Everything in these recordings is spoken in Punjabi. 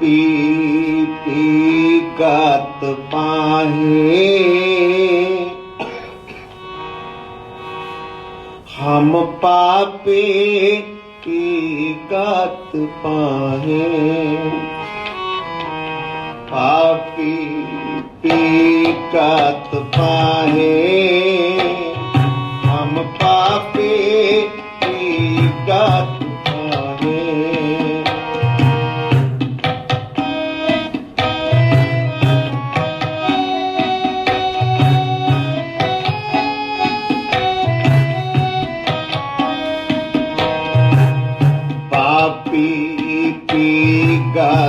ਪੀ ਪੀ ਗਤ ਪਾਹੇ। ਹਮ ਪਾਪੇ ਪੀ ਗਤ ਪਾਹੇ। ਪਾਪੀ ਪੀ ਗਤ ਪਾਹੇ।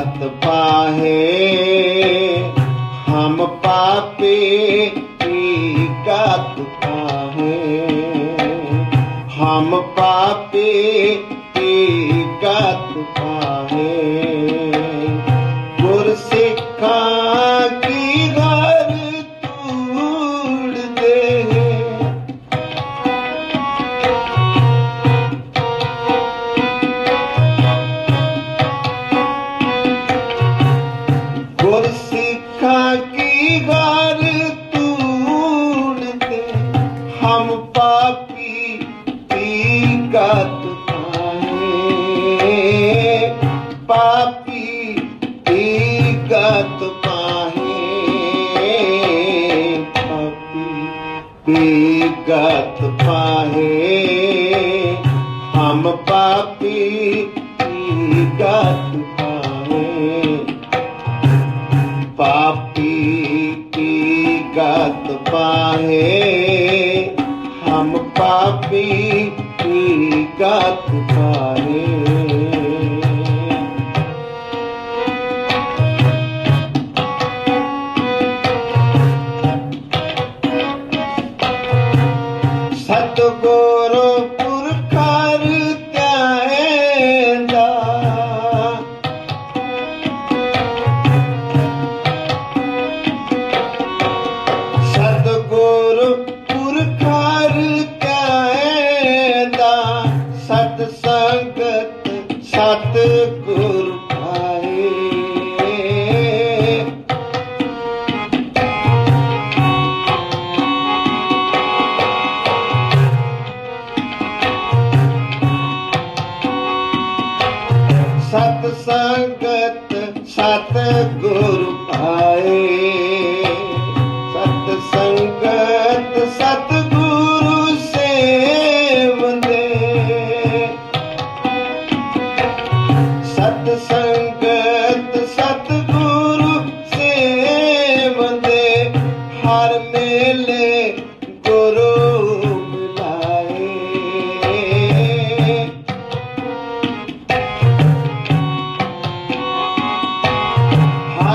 गत पाहे हम पापी की गत पाहे हम पापी की गत पाहे ਗਤ ਪਾਹੇ। ਪਾਪੀ ਦੀ ਗਤ ਪਾਹੇ। ਪਾਪੀ ਦੀ ਗਤ ਪਾਹੇ। ਹਮ ਪਾਪੀ ਦੀ ਗਤ ਪਾਹੇ। ਪਾਪੀ ਦੀ ਗਤ ਪਾਹੇ। ਹਮ ਪਾਪੀ Oh.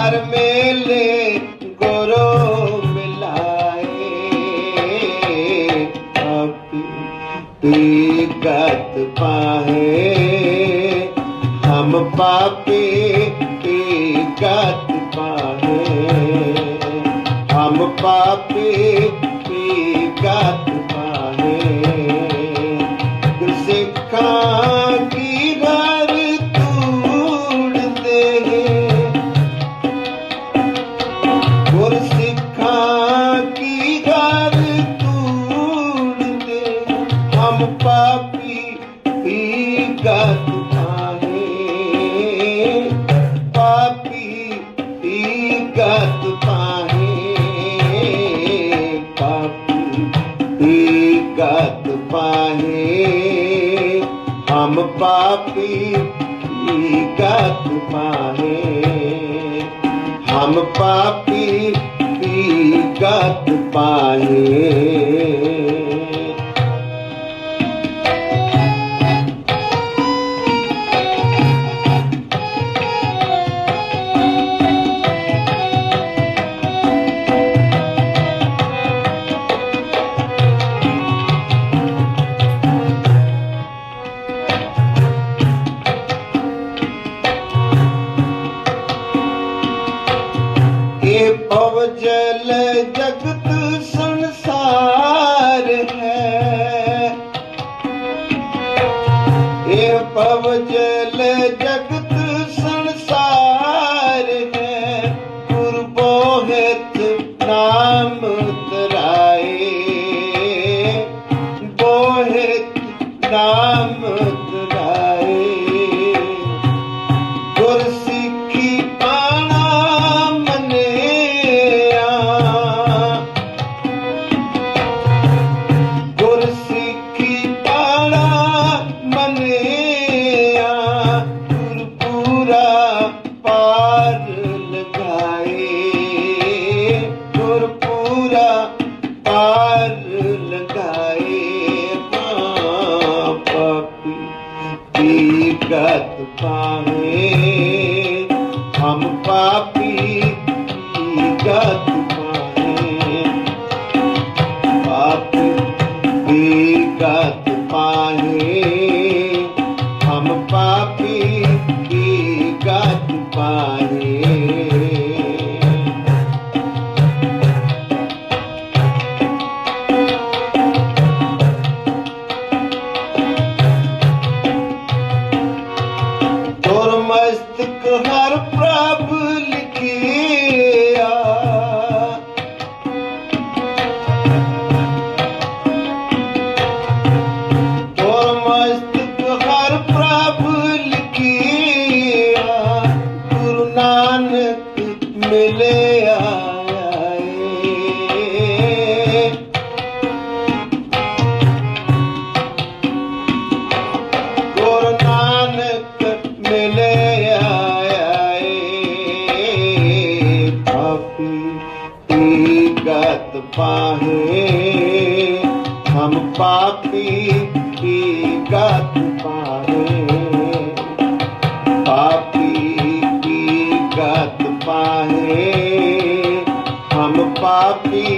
ਹਰ ਮੇਲੇ ਗੁਰੂ ਮਿਲਾਏ ਆਪੀ ਪੀ ਗਤ ਪਾਹੇ ਹਮ ਪਾਪੀ ਪੀ ਗਤ ਪਾਹੇ ਹਮ ਪਾਪੀ ਹਮ ਪਾਪੀ ਪੀ ਗਤ ਪਾਹੇ ਹਮ ਪਾਪੀ ਪੀ ਗਤ ਪਾਏ ਭਵ ਜਗਤ ਸੰਸਾਰ ਬੋਹਿਤ ਨਾਮ ਤਰਾਏ ਬੋਹਿਤ ਨਾਮ Father. ਨਾਨਕ ਮਿਲਿਆ ਏ ਗੁਰ ਨਾਨਕ ਮਿਲਿਆ ਏ ਪਾਪੀ ਦੀ ਗਤ ਪਾਹੇ। ਹਮ ਪਾਪੀ ਦੀ ਗਤ ਪਾਹੇ। ਪਾਪ पाहे हम पापी